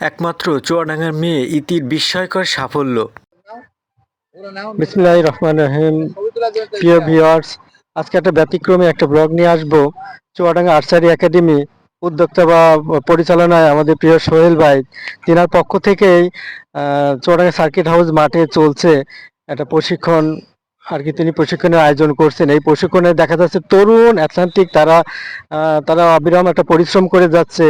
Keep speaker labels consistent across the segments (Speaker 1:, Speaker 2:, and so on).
Speaker 1: একমাত্র চুয়াডাঙ্গার মেয়ে ইতির বিস্ময়কর সাফল্য।
Speaker 2: বিসমিল্লাহির রহমান রহিম। প্রিয় ভিউয়ার্স, আজকে একটা ব্যতিক্রমী একটা ব্লগ নিয়ে আসব। চুয়াডাঙ্গা আর্চারি একাডেমি উদ্যোক্তা বা পরিচালনায় আমাদের প্রিয় সোহেল ভাই, তিনার পক্ষ থেকেই চুয়াডাঙ্গা সার্কিট হাউস মাঠে চলছে একটা প্রশিক্ষণ আর কি তিনি প্রশিক্ষণের আয়োজন করছেন। এই প্রশিক্ষণে দেখা যাচ্ছে তরুণ অ্যাথলেটিক তারা তারা অবিরাম একটা পরিশ্রম করে যাচ্ছে।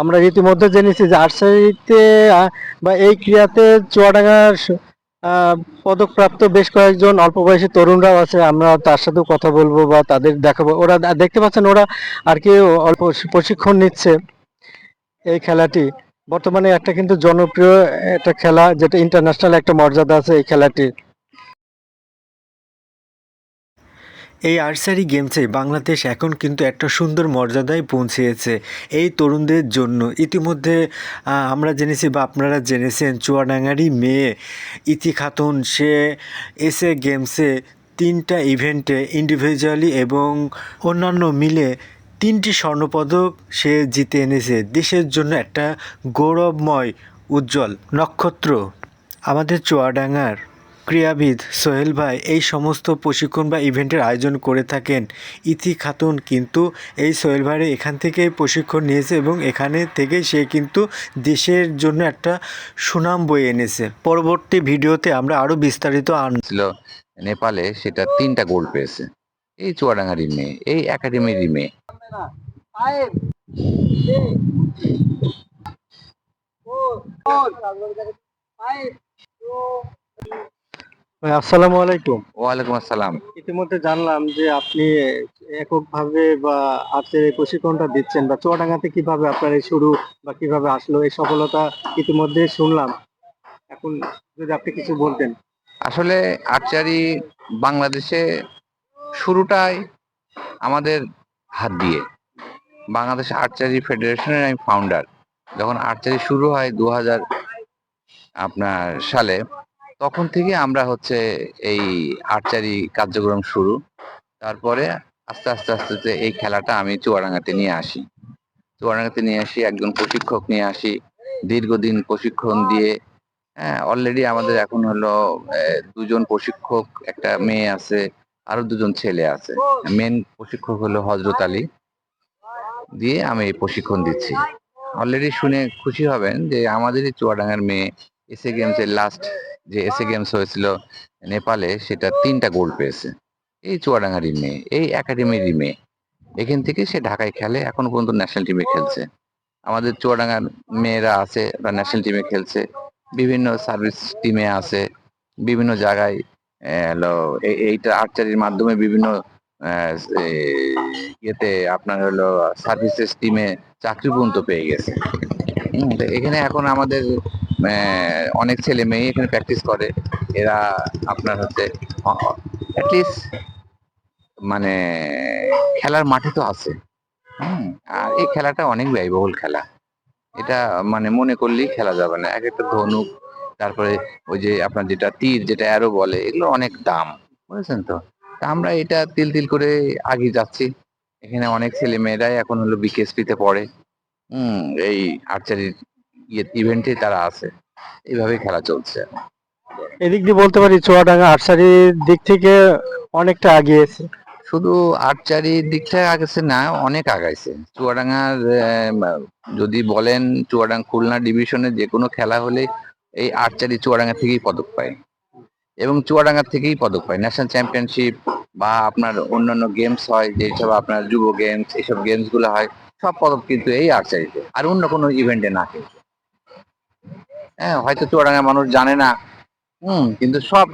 Speaker 2: আমরা ইতিমধ্যে জেনেছি যে আর্চারিতে আহ, বা এই ক্রিয়াতে চুয়াডাঙ্গার পদকপ্রাপ্ত বেশ কয়েকজন অল্প বয়সী তরুণরাও আছে। আমরা তার সাথেও কথা বলব বা তাদের দেখাবো। ওরা দেখতে পাচ্ছেন ওরা আর কি অল্প প্রশিক্ষণ নিচ্ছে এই খেলাটি। বর্তমানে একটা কিন্তু জনপ্রিয় একটা খেলা যেটা ইন্টারন্যাশনাল একটা মর্যাদা আছে এই খেলাটি
Speaker 1: এই আর্সারি গেমসে বাংলাদেশ এখন কিন্তু একটা সুন্দর মর্যাদায় পৌঁছেছে এই তরুণদের জন্য। ইতিমধ্যে আমরা জেনেছি বা আপনারা জেনেছেন চুয়াডাঙ্গারই মেয়ে ইতি খাতুন, সে এসে গেমসে তিনটা ইভেন্টে ইন্ডিভিজুয়ালি এবং অন্যান্য মিলে তিনটি স্বর্ণপদক সে জিতে এনেছে। দেশের জন্য একটা গৌরবময় উজ্জ্বল নক্ষত্র আমাদের চুয়াডাঙ্গার। ক্রীড়াবিদ সোহেল ভাই এই সমস্ত প্রশিক্ষণ বা ইভেন্টের আয়োজন করে থাকেন। ইতি খাতুন কিন্তু এই সোহেল ভাই এখান থেকে প্রশিক্ষণ নিয়েছে এবং এখানে থেকে সে কিন্তু দেশের জন্য একটা সুনাম বয়ে এনেছে। পরবর্তী ভিডিওতে আমরা আরও বিস্তারিত আন
Speaker 3: ছিল নেপালে সেটা তিনটা গোল পেয়েছে। এই চুয়াডাঙ্গারই মেয়ে এই একাডেমির মেয়ে
Speaker 2: আসসালামু আলাইকুম।
Speaker 3: ওয়ালাইকুম আসসালাম।
Speaker 2: ইতিমধ্যে জানলাম যে আপনি এককভাবে বা আর্চের এই প্রশিক্ষণটা দিচ্ছেন বা চুয়াডাঙ্গাতে কীভাবে আপনার এই শুরু বা কীভাবে আসলো এই সফলতা ইতিমধ্যে শুনলাম। এখন যদি আপনি কিছু বলতেন।
Speaker 3: আসলে আর্চারি বাংলাদেশে শুরুটাই আমাদের হাত দিয়ে। বাংলাদেশ আর্চারি ফেডারেশনের আমি ফাউন্ডার যখন আর্চারি শুরু হয় দু হাজার আপনার সালে তখন থেকে আমরা হচ্ছে এই আর্চারি কার্যক্রম শুরু। তারপরে আস্তে আস্তে আস্তে এই খেলাটা আমি চুয়াডাঙ্গাতে নিয়ে আসি। চুয়াডাঙ্গাতে নিয়ে আসি, একজন প্রশিক্ষক নিয়ে আসি, দীর্ঘদিন প্রশিক্ষণ দিয়ে হ্যাঁ অলরেডি আমাদের এখন হলো দুজন প্রশিক্ষক, একটা মেয়ে আছে, আরও দুজন ছেলে আছে। মেন প্রশিক্ষক হলো হজরত আলী। দিয়ে আমি প্রশিক্ষণ দিচ্ছি। অলরেডি শুনে খুশি হবেন যে আমাদেরই চুয়াডাঙ্গার মেয়ে এসএ গেমস এর লাস্ট যে এসএ গেমস হয়েছিল নেপালে সেটা তিনটা গোল্ড পেয়েছে। এই চুয়াডাঙ্গারই মেয়ে এই একাডেমিরই মেয়ে এখান থেকে সে ঢাকায় খেলে এখনও পর্যন্ত ন্যাশনাল টিমে খেলছে। আমাদের চুয়াডাঙ্গার মেয়েরা আছে বা ন্যাশনাল টিমে খেলছে। বিভিন্ন সার্ভিস টিমে আছে। বিভিন্ন জায়গায় হলো এইটা আর্চারির মাধ্যমে বিভিন্ন ইয়েতে আপনার হলো সার্ভিসেস টিমে চাকরি পর্যন্ত পেয়ে গেছে। এখানে এখন আমাদের অনেক ছেলে মেয়ে এখানে প্র্যাকটিস করে। এরা আপনার হচ্ছে অ্যাটলিস্ট মানে খেলার মাঠে তো আছে। আর এই খেলাটা অনেক ব্যয়বহুল খেলা। এটা মানে মনে করলেই খেলা যাবে না। এক একটা ধনুক, তারপরে ওই যে আপনার যেটা তীর, যেটা অ্যারো বলে, এগুলো অনেক দাম, বুঝেছেন তো? তা আমরা এটা তিল তিল করে আগে যাচ্ছি। এখানে অনেক ছেলে মেয়েরাই এখন হলো বিকেএসপি তে পড়ে। এই আর্চারির ইভেন্টে তারা আছে। এইভাবেই খেলা চলছে।
Speaker 2: এদিক দিয়ে বলতে পারি চুয়াডাঙ্গা আর্চারির দিক থেকে অনেকটা আগিয়েছে।
Speaker 3: শুধু আর্চারির দিকটা আগেছে না অনেক আগাইছে। চুয়াডাঙ্গার যদি বলেন চুয়াডাঙ্গা খুলনা ডিভিশনে যে কোনো খেলা হলে এই আর্চারি চুয়াডাঙ্গা থেকেই পদক পায়। এবং চুয়াডাঙ্গা থেকেই পদক পায়। ন্যাশনাল চ্যাম্পিয়নশিপ বা আপনার অন্যান্য গেমস হয় যেসব আপনার যুব গেমস এইসব গেমসগুলো হয় সব পদক কিন্তু এই আর্চারিতে আর অন্য কোনো ইভেন্টে না কিন্তু। হ্যাঁ হয়তো চুয়াডাঙ্গা মানুষ জানে না। হম, কিন্তু সব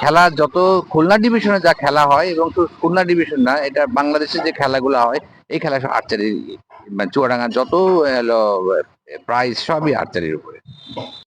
Speaker 3: খেলা যত খুলনা ডিভিশনে যা খেলা হয় এবং তো খুলনা ডিভিশন না, এটা বাংলাদেশে যে খেলাগুলো হয়, এই খেলা সব আর্চারি মানে চুয়াডাঙ্গা যত প্রাইজ সবই আর্চারির উপরে।